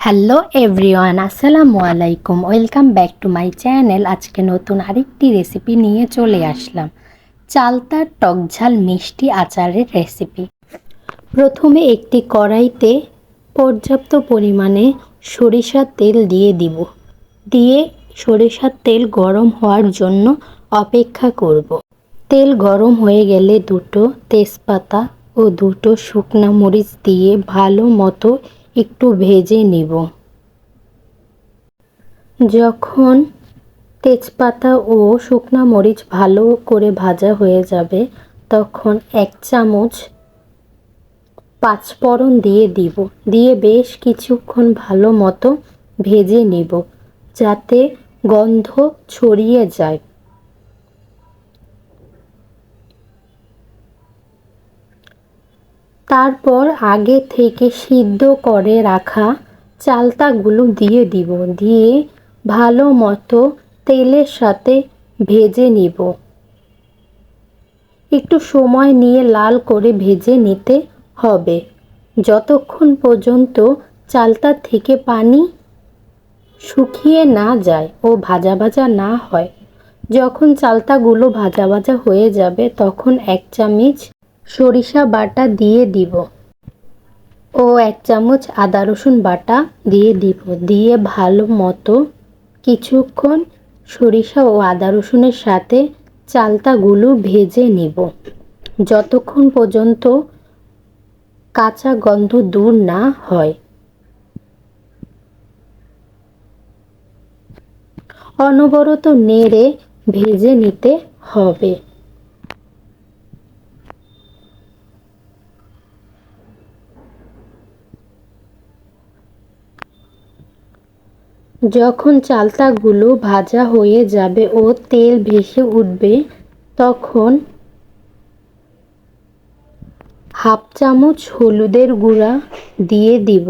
Hello everyone আসসালামু আলাইকুম। Welcome back to my channel আজকে নতুন আরেকটি রেসিপি নিয়ে চলে আসলাম। চালতার টকঝাল মিষ্টি আচারের রেসিপি প্রথমে একটি কড়াইতে পর্যাপ্ত পরিমাণে সরিষার তেল দিয়ে দিব। দিয়ে সরিষার তেল গরম হওয়ার জন্য অপেক্ষা করব। তেল গরম হয়ে গেলে দুটো তেজপাতা ও দুটো শুকনা মরিচ দিয়ে ভালো মতো একটু ভেজে নিব। যখন তেজপাতা ও শুকনা মরিচ ভালো করে ভাজা হয়ে যাবে, তখন এক চামচ পাঁচফোড়ন দিয়ে দিব। দিয়ে বেশ কিছুক্ষণ ভালো মতো ভেজে নিব, যাতে গন্ধ ছড়িয়ে যায়। তারপর আগে থেকে সিদ্ধ করে রাখা চালতাগুলো দিয়ে দিব। দিয়ে ভালো মতো তেলের সাথে ভেজে নিব। একটু সময় নিয়ে লাল করে ভেজে নিতে হবে। যতক্ষণ পর্যন্ত চালতা থেকে পানি শুকিয়ে না যায় ও ভাজা ভাজা না হয়, যখন চালতাগুলো ভাজা ভাজা হয়ে যাবে তখন এক চামচ সরিষা বাটা দিয়ে দিব। ও এক চামচ আদা রসুন বাটা দিয়ে দিব। দিয়ে ভালো মতো কিছুক্ষণ সরিষা ও আদা রসুনের সাথে চালতাগুলো ভেজে নিব। যতক্ষণ পর্যন্ত কাঁচা গন্ধ দূর না হয়। অনবরত নেড়ে ভেজে নিতে হবে। যখন চালতাগুলো ভাজা হয়ে যাবে ও তেল ভেসে উঠবে, তখন হাফ চামচ হলুদের গুঁড়া দিয়ে দিব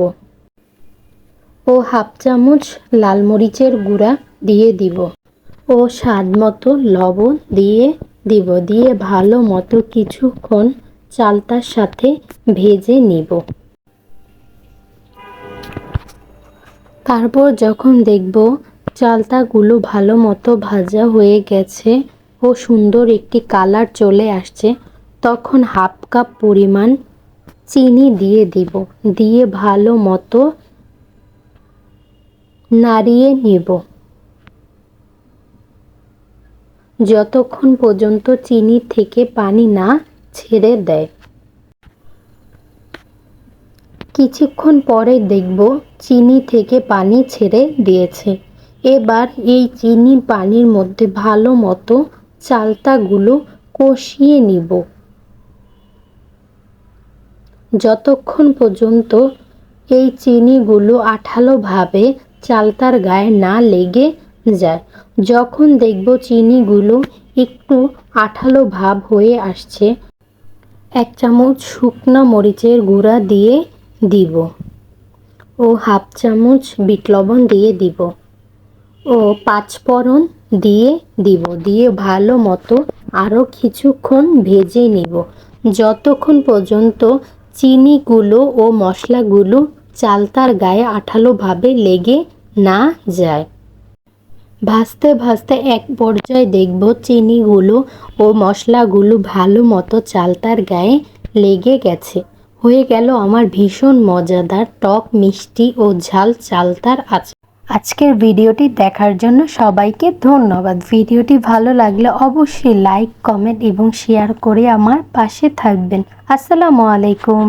ও হাফ চামচ লাল মরিচের গুঁড়া দিয়ে দিব ও স্বাদ মতো লবণ দিয়ে দিব, দিয়ে ভালো মতো কিছুক্ষণ চালতার সাথে ভেজে নিব। তারপর যখন দেখব চালতাগুলো ভালো মতো ভাজা হয়ে গেছে ও সুন্দর একটি কালার চলে আসছে, তখন হাফ কাপ পরিমাণ চিনি দিয়ে দিব। দিয়ে ভালো মতো নাড়িয়ে নেব। যতক্ষণ পর্যন্ত চিনি থেকে পানি না ছেড়ে দেয়। কিছুক্ষণ পরে দেখব চিনি থেকে পানি ছেড়ে দিয়েছে। এবার এই চিনি পানির মধ্যে ভালো মতো চালতাগুলো কষিয়ে নিব। যতক্ষণ পর্যন্ত এই চিনিগুলো আঠালোভাবে চালতার গায়ে না লেগে যায়, যখন দেখব চিনিগুলো একটু আঠালো ভাব হয়ে আসছে, এক চামচ শুকনো মরিচের গুঁড়া দিয়ে দিব। ও হাফ চামচ বিট লবণ দিয়ে দিব। ও পাঁচফোড়ন দিয়ে দিব। দিয়ে ভালো মতো আরও কিছুক্ষণ ভেজে নিব। যতক্ষণ পর্যন্ত চিনিগুলো ও মশলাগুলো চালতার গায়ে আঠালোভাবে লেগে না যায়। ভাজতে ভাজতে এক পর্যায়ে দেখব চিনিগুলো ও মশলাগুলো ভালো মতো চালতার গায়ে লেগে গেছে। হয়ে গেল আমার ভীষণ মজাদার টক, মিষ্টি ও ঝাল চালতার আচার। আজকের ভিডিওটি দেখার জন্য সবাইকে ধন্যবাদ। ভিডিওটি ভালো লাগলে অবশ্যই লাইক, কমেন্ট এবং শেয়ার করে আমার পাশে থাকবেন। আসসালামু আলাইকুম।